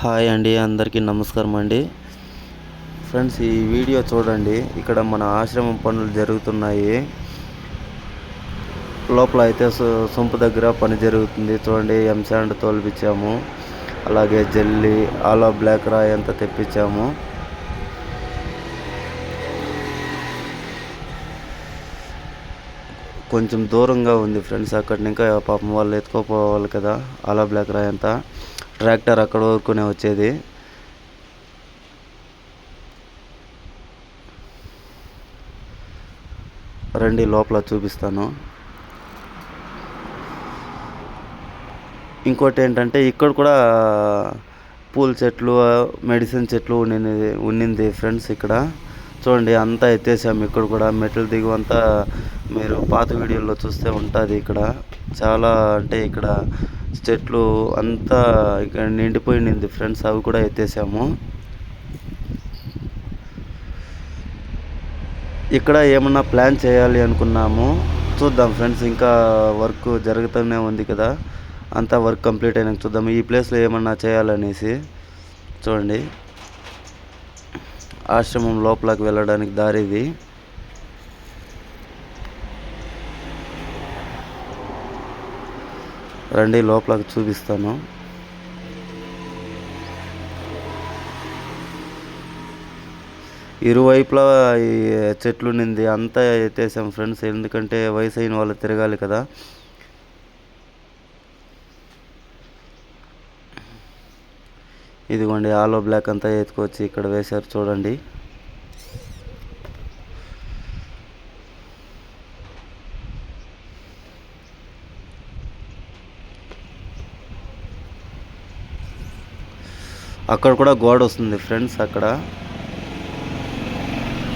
Hi అండి అందరికీ నమస్కారం అండి. ఫ్రెండ్స్ ఈ వీడియో చూడండి. ఇక్కడ మన ఆశ్రమం పనులు జరుగుతున్నాయి. లోపల అయితే సొంపు దగ్గర పని జరుగుతుంది. చూడండి ఎంసాండ్ తోల్పించాము. అలాగే జల్లి ఆలో బ్లాక్ రాయ్ అంతా తెప్పించాము. కొంచెం దూరంగా ఉంది ఫ్రెండ్స్ అక్కడి ఇంకా పాపం వాళ్ళు ఎత్తుకోపోవాలి కదా ఆలా బ్లాక్ రాయ్ అంతా. ట్రాక్టర్ అక్కడ వరకునే వచ్చేది. రండి లోపల చూపిస్తాను. ఇంకోటి ఏంటంటే ఇక్కడ కూడా పూల చెట్లు మెడిసిన్ చెట్లు ఉండింది ఉండింది ఫ్రెండ్స్ ఇక్కడ. చూడండి అంతా ఎత్తేసాము. ఇక్కడ కూడా మెట్లు దిగువంతా మీరు పాత వీడియోలో చూస్తే ఉంటుంది ఇక్కడ. చాలా అంటే ఇక్కడ చెట్లు అంతా ఇక్కడ నిండిపోయింది ఫ్రెండ్స్ అవి కూడా ఎత్తేసాము. ఇక్కడ ఏమన్నా ప్లాన్ చేయాలి అనుకున్నాము. చూద్దాం ఫ్రెండ్స్ ఇంకా వర్క్ జరుగుతూనే ఉంది కదా. అంతా వర్క్ కంప్లీట్ అయినాక చూద్దాం. ఈ ప్లేస్లో ఏమన్నా చేయాలనేసి చూడండి. ఆశ్రమం లోపలికి వెళ్ళడానికి దారి రండి లోపలకి చూపిస్తాను. ఇరువైపులా ఈ చెట్లు నింది అంతా ఎత్తేసాం ఫ్రెండ్స్. ఎందుకంటే వయసు అయిన వాళ్ళు తిరగాలి కదా. ఇదిగోండి ఆలో బ్లాక్ అంతా ఎత్తుకొచ్చి ఇక్కడ వేశారు. చూడండి. అక్కడ కూడా గోడ వస్తుంది ఫ్రెండ్స్ అక్కడ.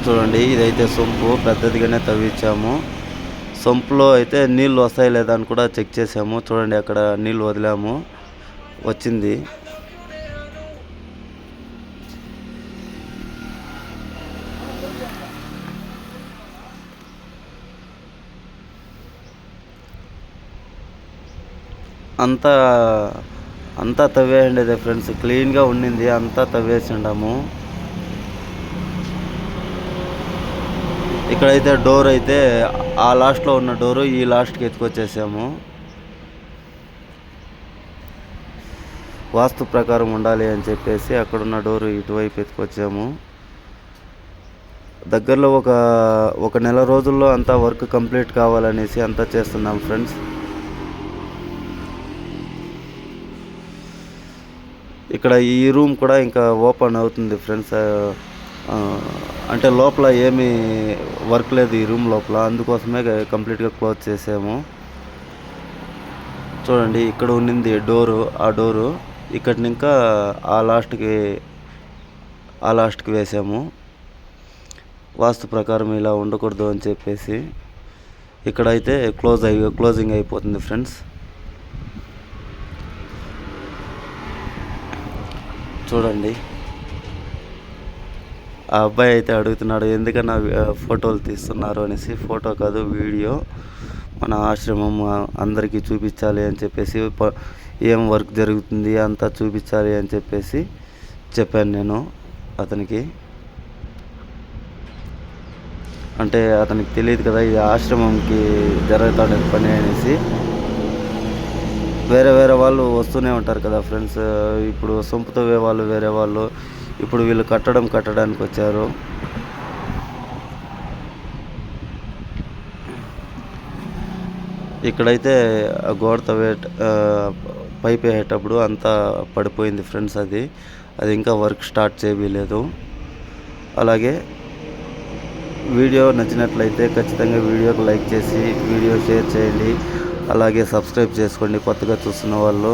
చూడండి ఇదైతే సొంపు పెద్దదిగానే తవ్వించాము సొంపులో అయితే నీళ్ళు వస్తాయి లేదా అని కూడా చెక్ చేసాము. చూడండి అక్కడ నీళ్ళు వదిలాము. వచ్చింది. అంతా అంతా తవ్వేయండి ఫ్రెండ్స్. క్లీన్గా ఉండింది అంతా తవ్వేసిండాము. ఇక్కడైతే డోర్ అయితే ఆ లాస్ట్లో ఉన్న డోరు ఈ లాస్ట్కి ఎత్తుకొచ్చేసాము. వాస్తు ప్రకారం ఉండాలి అని చెప్పేసి అక్కడున్న డోరు ఇటువైపు ఎత్తుకొచ్చాము. దగ్గరలో ఒక ఒక నెల రోజుల్లో అంతా వర్క్ కంప్లీట్ కావాలనేసి అంతా చేస్తున్నాం ఫ్రెండ్స్. ఇక్కడ ఈ రూమ్ కూడా ఇంకా ఓపెన్ అవుతుంది ఫ్రెండ్స్. అంటే లోపల ఏమీ వర్క్ లేదు ఈ రూమ్ లోపల. అందుకోసమే కంప్లీట్గా క్లోజ్ చేసాము. చూడండి ఇక్కడ ఉన్నింది డోరు. ఆ డోరు ఇక్కడి ఇంకా ఆ లాస్ట్కి ఆ లాస్ట్కి వేసాము. వాస్తు ప్రకారం ఇలా ఉండకూడదు అని చెప్పేసి ఇక్కడైతే క్లోజ్ అయి క్లోజింగ్ అయిపోతుంది ఫ్రెండ్స్. చూడండి. ఆ అబ్బాయి అయితే అడుగుతున్నాడు ఎందుకన్నా ఫోటోలు తీస్తున్నారు? అనేసి. ఫోటో కాదు వీడియో. మన ఆశ్రమం అందరికీ చూపించాలి అని చెప్పేసి ఏం వర్క్ జరుగుతుంది? అంతా చూపించాలి అని చెప్పేసి చెప్పాను నేను అతనికి. అంటే అతనికి తెలియదు కదా ఇది ఆశ్రమంకి జరుగుతాడు పని అనేసి. వేరే వేరే వాళ్ళు వస్తూనే ఉంటారు కదా ఫ్రెండ్స్. ఇప్పుడు సొంపు తవ్వే వాళ్ళు వేరే వాళ్ళు. ఇప్పుడు వీళ్ళు కట్టడం కట్టడానికి వచ్చారు. ఇక్కడైతే ఆ గోడ తవ్వే పైప్ వేసేటప్పుడు అంతా పడిపోయింది ఫ్రెండ్స్ అది. అది ఇంకా వర్క్ స్టార్ట్ చేయలేదు అలాగే వీడియో నచ్చినట్లయితే ఖచ్చితంగా వీడియోకి లైక్ చేసి వీడియో షేర్ చేయండి. అలాగే సబ్స్క్రైబ్ చేసుకోండి కొత్తగా చూస్తున్న వాళ్ళు.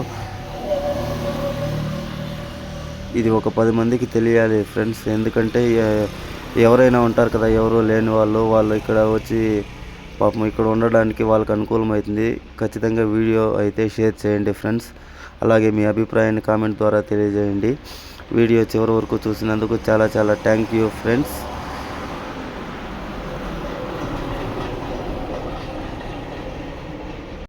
ఇది ఒక పది మందికి తెలియాలి ఫ్రెండ్స్. ఎందుకంటే ఎవరైనా ఉంటారు కదా ఎవరు లేని వాళ్ళు వాళ్ళు ఇక్కడ వచ్చి పాపం ఇక్కడ ఉండడానికి వాళ్ళకి అనుకూలమవుతుంది ఖచ్చితంగా వీడియో అయితే షేర్ చేయండి ఫ్రెండ్స్. అలాగే మీ అభిప్రాయాన్ని కామెంట్ ద్వారా తెలియజేయండి. వీడియో చివరి వరకు చూసినందుకు చాలా చాలా థ్యాంక్ యూ ఫ్రెండ్స్.